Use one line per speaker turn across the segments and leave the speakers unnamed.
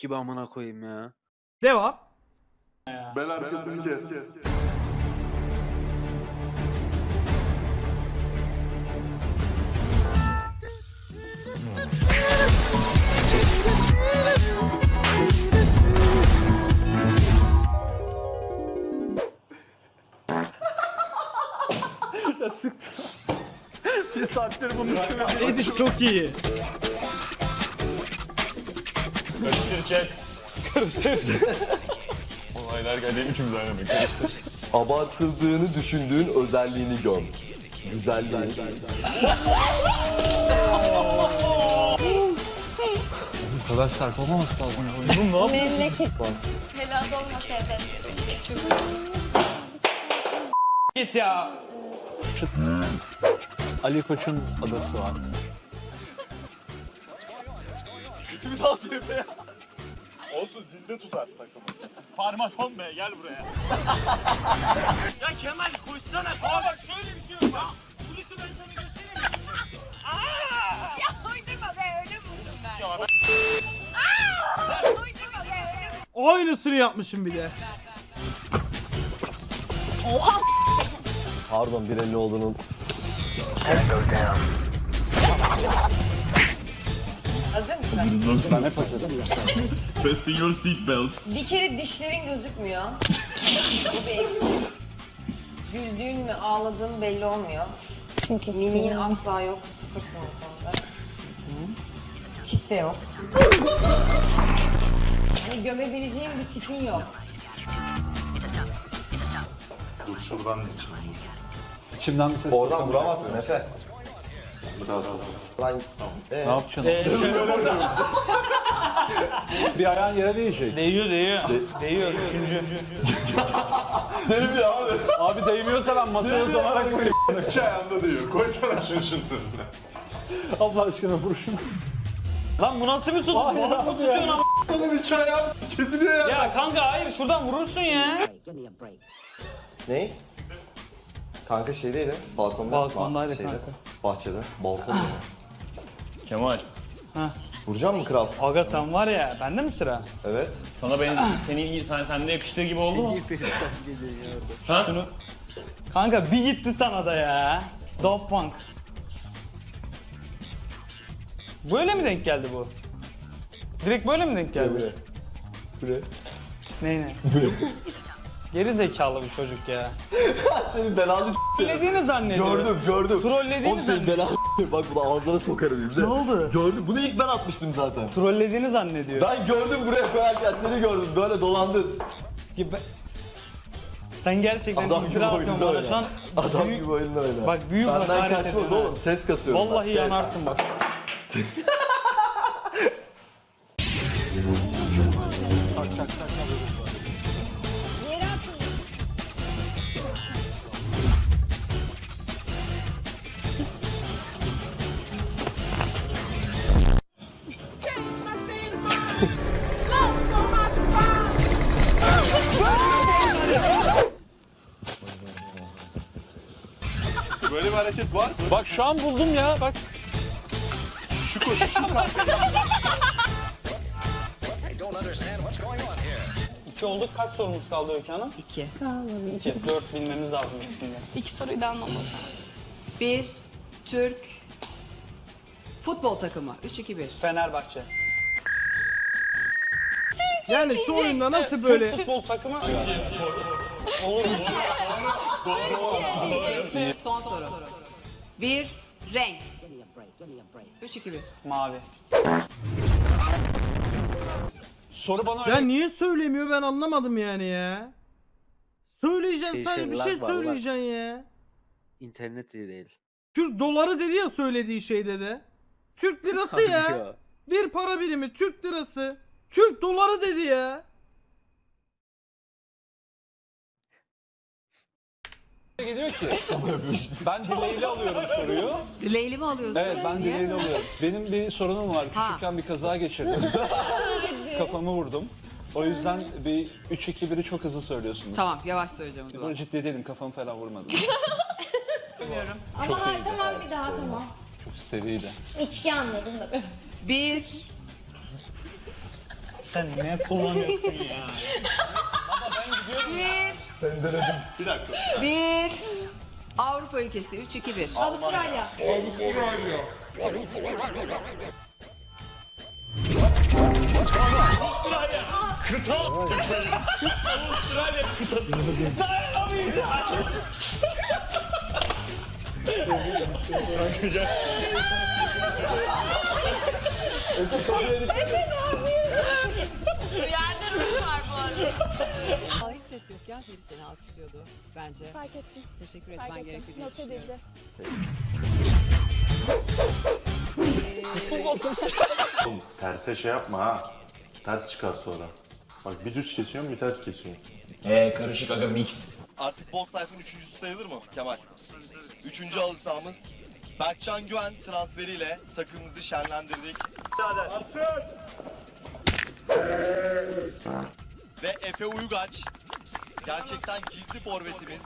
gibi amına koyayım ya.
Devam.
Bel arkasını kes.
Ya sıktı. bir saattir bunu. Edit çok iyi.
Karıştır chat. Karıştır. Olaylar geldi üçümüz aynı anda karıştır.
Abartıldığını düşündüğün özelliğini göm. Güzelliği.
Bu kadar sert olmaması lazım.
Memleket. Helal olmasaydı.
Git ya.
Ali Koç'un adası var.
Daha TP ya. Olsun zinde tutar takımı.
Parmaton be gel buraya. ya Kemal koşsana. Aa bak şöyle bir şey yok bak. Kulisi ben sana göstereyim. Aa!
Ya uydurma be öyle vurdum ben.
Ya ben-
Aa! Uydurma be öyle.
Aynısını yapmışım bir de.
Pardon 1.50 olduğunu
Hazır mısın?
Ben hep hazırım.
Fasten your seatbelt.
Bir kere dişlerin gözükmüyor. Bu bir eksik. Güldüğün mü ağladığın belli olmuyor. Çünkü mimiğin asla yok. Sıfırsın bu konuda. Tip de yok. Hani gömebileceğin bir tipin yok.
Dur şuradan geçelim.
İçimden bir ses
oradan vuramazsın Efe. Lan
Ne yapacaksın? bir ayağın yere değecek.
Değiyor değiyor. Değiyor üçüncü.
Değil mi abi?
Abi değmiyorsa ben masaya uzanarak koyayım.
İki ayağında diyor. Koysana şunu şunun önüne.
Allah aşkına vur şunu.
Lan bu nasıl bir tutuş? Balık mı tutuyorsun ama?
Oğlum iki ayağım kesiliyor ya.
Ya kanka hayır şuradan vurursun ya.
Ne? Kanka şeydeydi. Balkonda.
Balkondaydı kanka.
Bahçede. Balkonda.
Kemal.
Vuracak mı kral?
Aga sen var ya bende mi sıra?
Evet.
Sana ben seni sen sende yakıştığı gibi oldu mu?
Şunu. Kanka bir gitti sana da ya. Daft Punk. Böyle mi denk geldi bu? Direkt böyle mi denk geldi?
Bu ne?
Ne ne? Geri zekalı bir çocuk ya.
Senin belanı
Trollediğini zannediyor.
Gördüm gördüm.
Trollediğini
Oğlum senin
zannediyor.
belanı Bak bunu ağzına sokarım şimdi.
Ne oldu?
Gördüm. Bunu ilk ben atmıştım zaten.
Trollediğini zannediyor.
Ben gördüm buraya koyarken seni gördüm. Böyle dolandın.
Gibi. Sen gerçekten
Adam gibi
iftira atıyorsun
oyunda
bana
oyna.
şu an.
Adam
büyük,
gibi oyunla oyna.
Bak büyük
Benden
hakaret
kaçmaz
ediyorsun ha.
oğlum. Ses kasıyorum ben.
Vallahi
ses.
yanarsın bak.
var mı?
Bak şu an buldum ya bak.
Şu koşu.
İki olduk. Kaç sorumuz kaldı Öykü Hanım? İki. İki. Dört bilmemiz lazım ikisinde.
İki soruyu da anlamadım.
Bir Türk futbol takımı. 3-2-1.
Fenerbahçe.
Yani şu oyunda nasıl
Türk
böyle
futbol takımı. Olur mu?
Son soru. Bir renk. 3-2-1.
Mavi. Soru bana
ya
öyle
niye söylemiyor ben anlamadım yani ya. Söyleyeceksin
Şey,
sadece bir
şey,
şey
var,
söyleyeceksin ya.
İnternet iyi değil.
Türk doları dedi ya söylediği şeyde de. Türk lirası ya.
Ya.
Bir para birimi Türk lirası. Türk doları dedi ya.
Gidiyor ki. ben dileğiyle alıyorum soruyu.
Dileğli mi alıyorsun?
Evet ben dileğiyle alıyorum. Benim bir sorunum var.
Ha.
Küçükken bir kaza geçirdim. Kafamı vurdum. O yüzden bir 3-2-1'i çok hızlı söylüyorsunuz.
Tamam yavaş söyleyeceğim o zaman.
Böyle ciddi değilim kafamı falan vurmadım.
Ama hayır tamam bir daha tamam.
Çok seriydi.
İçki anladım da.
Bir
Sen ne kullanıyorsun ya?
Bir,
Sen denedim.
Bir dakika.
bir. Avrupa ülkesi 3 2 1.
Avustralya.
Yerde Rus var bu arada.
Ses yok ya. Feri seni alkışlıyordu bence.
Fark ettim.
Teşekkür
Fark
etmen
ettim.
diye
Not
düşünüyorum.
edildi.
Oğlum terse şey yapma ha. Ters çıkar sonra. Bak bir düz kesiyorum bir ters kesiyorum.
Eee karışık aga mix.
Artık bol sayfın üçüncüsü sayılır mı Kemal? Üçüncü halı sahamız. Berkcan Güven transferiyle takımımızı şenlendirdik. Ve Efe Uygaç gerçekten gizli forvetimiz.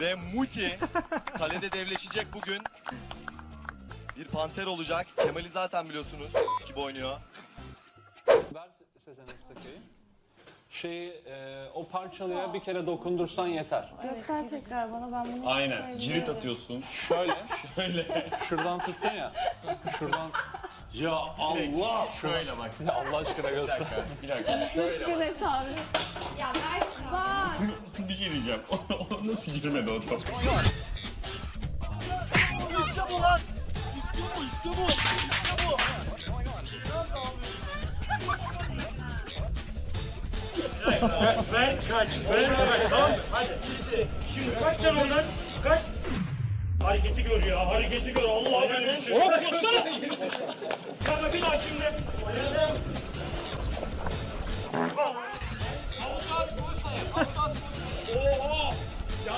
Ve Muti kalede devleşecek bugün. Bir panter olacak. Kemal'i zaten biliyorsunuz gibi oynuyor.
Ver Sezen Aksu'yu. Şeyi e, o parçalıya bir kere dokundursan yeter.
Göster tekrar bana ben bunu
Aynen. Cirit atıyorsun.
Şöyle. Şöyle. Şuradan tuttun ya. Şuradan.
Ya Allah!
Şöyle bak.
Allah aşkına göster.
Bir dakika. Şöyle bak.
Ya ver.
Bak.
Bir şey diyeceğim. O nasıl girmedi o top?
Ben kaç. Ben kaç. Tamam mı? Hadi. Şimdi kaç sen oradan. Kaç. Hareketi gör ya. Hareketi gör. Allah bir şey. Hop yapsana. Kanka bir daha şimdi. Oha.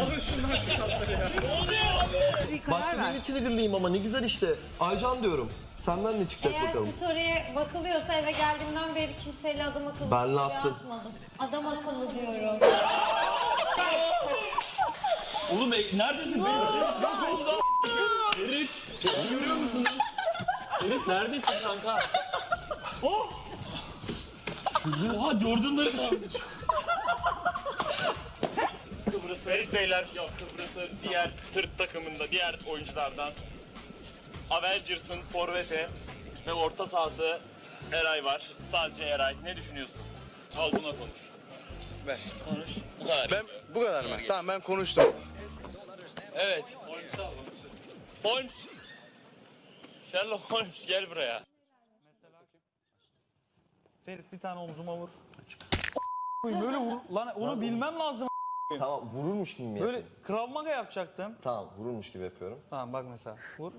Alın şundan şu tatları ya. Ne oluyor?
Bir karar
Başta
ver.
bir triggerlıyım ama ne güzel işte. Aycan diyorum. Senden ne çıkacak
Eğer
bakalım.
story'e bakılıyorsa eve geldiğimden beri kimseyle adam akıllı
Benle
story atmadım. Adam akıllı diyorum.
Oğlum e, neredesin? Ferit yok oldu. Ferit. Görüyor musun? Ferit neredesin kanka? Oh! Oha Jordan'ları kalmış.
Ferit Beyler yok Kıbrıs'ı diğer Türk takımında diğer oyunculardan Avengers'ın forveti ve orta sahası Eray var. Sadece Eray. Ne düşünüyorsun? Al buna konuş.
Ver.
Konuş.
Bu kadar.
Ben bu kadar mı? Tamam ben konuştum.
Evet. Holmes. Sherlock Holmes gel buraya.
Ferit bir tane omzuma vur. Böyle vur. Lan onu bilmem lazım.
Tamam vururmuş gibi mi
Böyle
yapayım?
Krav Maga yapacaktım.
Tamam vururmuş gibi yapıyorum.
Tamam bak mesela. Vur.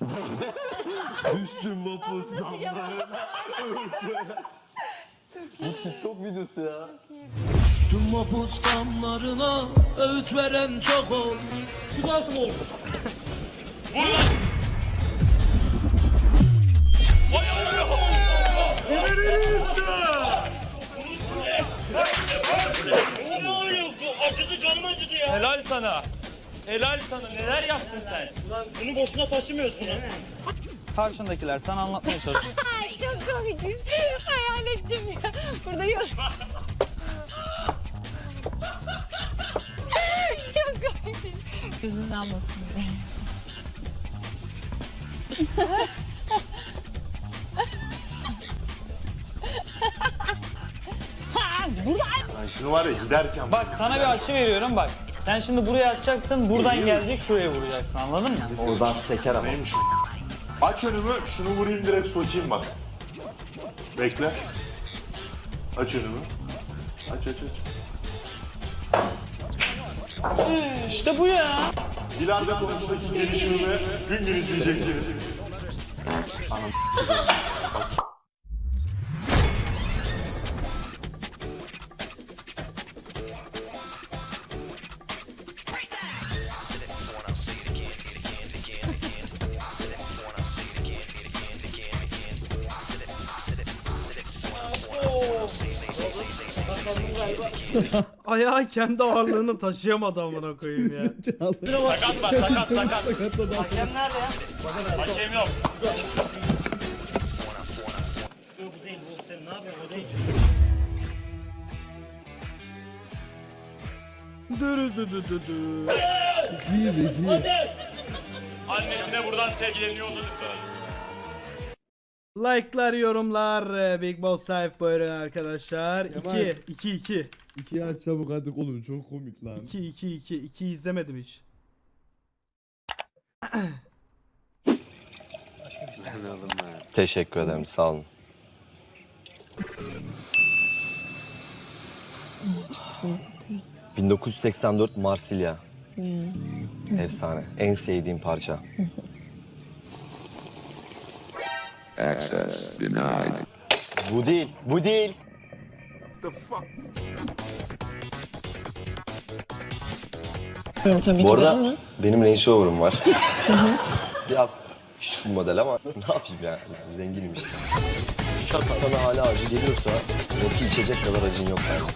Düştüm mapus damlarına. Bu TikTok videosu ya.
Tüm mapus damlarına öğüt veren çok ol.
Ne Helal sana. Helal sana. Neler yaptın sen? Ulan bunu boşuna taşımıyoruz bunu.
Karşındakiler sana anlatmaya çalışıyor.
Ay çok komik. Hayal ettim ya. Burada yok. çok komik. Gözünden bakın.
Ben şunu var ya giderken
Bak sana bir açı veriyorum bak. Sen şimdi buraya atacaksın, buradan gelecek şuraya vuracaksın anladın mı?
Oradan seker ama.
neymiş? Aç önümü şunu vurayım direkt sokayım bak. Bekle. Aç önümü. Aç aç aç.
İşte bu ya.
İleride konusundaki gelişimimi gün gün izleyeceksiniz.
Ayağı kendi ağırlığını taşıyamadı amına koyayım ya.
Sakat var sakat sakat. Hakem nerede ya? Hakem yok.
Yok değil bu sen ne yapıyorsun o değil. Dürü dü dü dü dü. Annesi.
Annesine buradan sevgilerini yolluyoruz.
Like'lar, yorumlar, e, Big Boss Life buyurun arkadaşlar.
Kemal.
2 2 2
İki aç çabuk hadi oğlum çok komik lan.
2 2 2 2 izlemedim hiç.
Teşekkür ederim sağ olun. ...1984 Marsilya. Efsane. En sevdiğim parça. Bu değil, bu değil. Bu arada benim Range Rover'ım var. Biraz küçük bir model ama ne yapayım ya? Zenginim işte. Sana hala acı geliyorsa belki içecek kadar acın yok yani.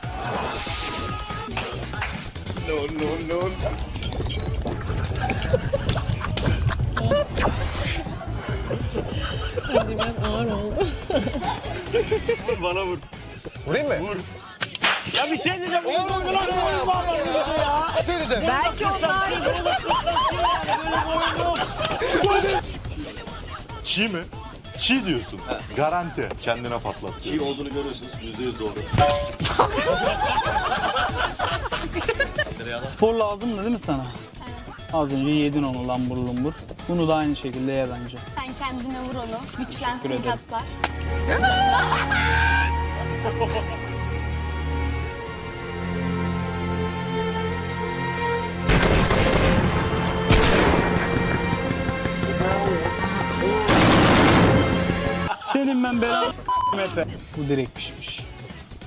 Vurayım mı? Vur.
Ya bir şey diyeceğim. Oğlum lan oyun var ya.
Belki onlar
Çiğ mi? Çiğ diyorsun. Garanti. Kendine patlat. Çiğ
olduğunu görüyorsunuz. Yüzde yüz doğru.
Spor lazım da değil mi sana? Az önce yedin onu lambur lumbur. Bunu da aynı şekilde ye bence.
Sen kendine vur onu. Güçlensin
ederim.
kaslar.
Senin ben belanı Efe. Bu direkt pişmiş.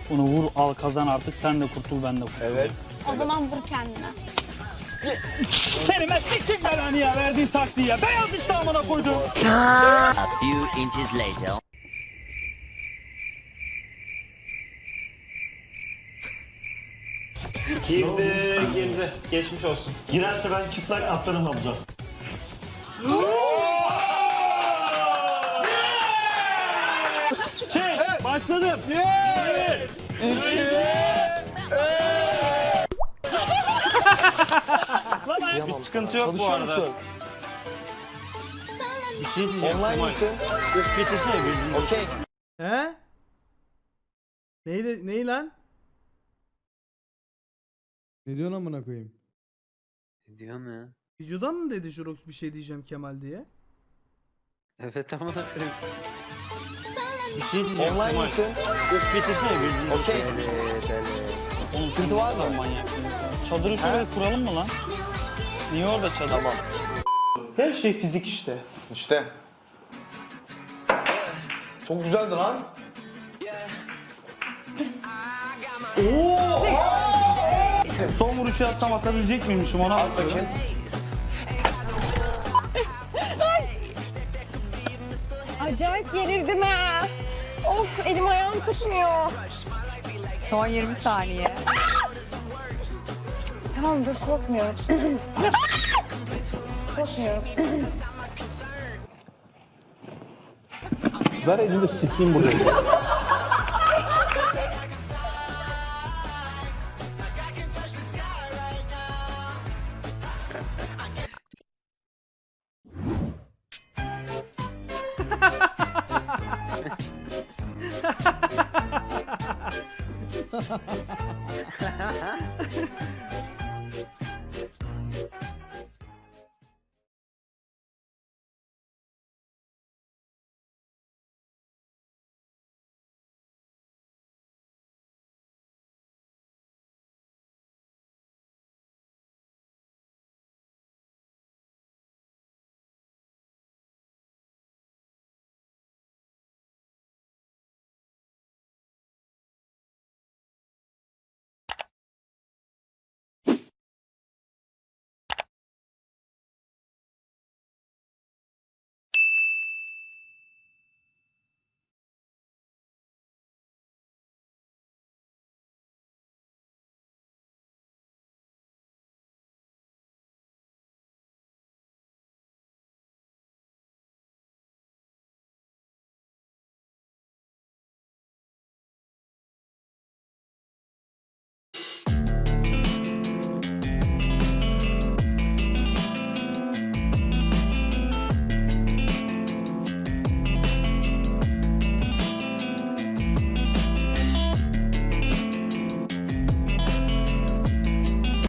Bunu vur al kazan artık sen de kurtul ben de kurtul.
Evet.
O zaman vur kendine.
Senin ben sikecek belanı ya verdiğin taktiği ya. Beyaz işte amına koydum.
A few inches later.
Girdi, girdi. Geçmiş olsun. Girerse ben çıplak atlarım havuza.
Çek başladım. Lan bir sıkıntı yok bu
Çalışıyor
arada.
musun?
Bir şey diyeceğim.
Online misin? Okey.
He? Neydi, ney lan?
Ne diyorsun amına koyayım?
Ne diyorsun ya?
Videodan mı dedi Jurox bir şey diyeceğim Kemal diye?
Evet ama koyayım.
Bir şey diyeceğim.
Online misin? Okey. Sıkıntı var mı?
Manyak. Çadırı şuraya kuralım mı lan? Niye orada çadır?
Tamam.
Her şey fizik işte.
İşte. Çok güzeldi lan.
Son vuruşu atsam atabilecek miymişim ona
At
bakıyorum.
bakayım.
Acayip gerildim ha. Of elim ayağım tutmuyor.
son 20 saniye.
Tamam dur sokmuyorum. sokmuyorum.
Ver elini de sikeyim burada.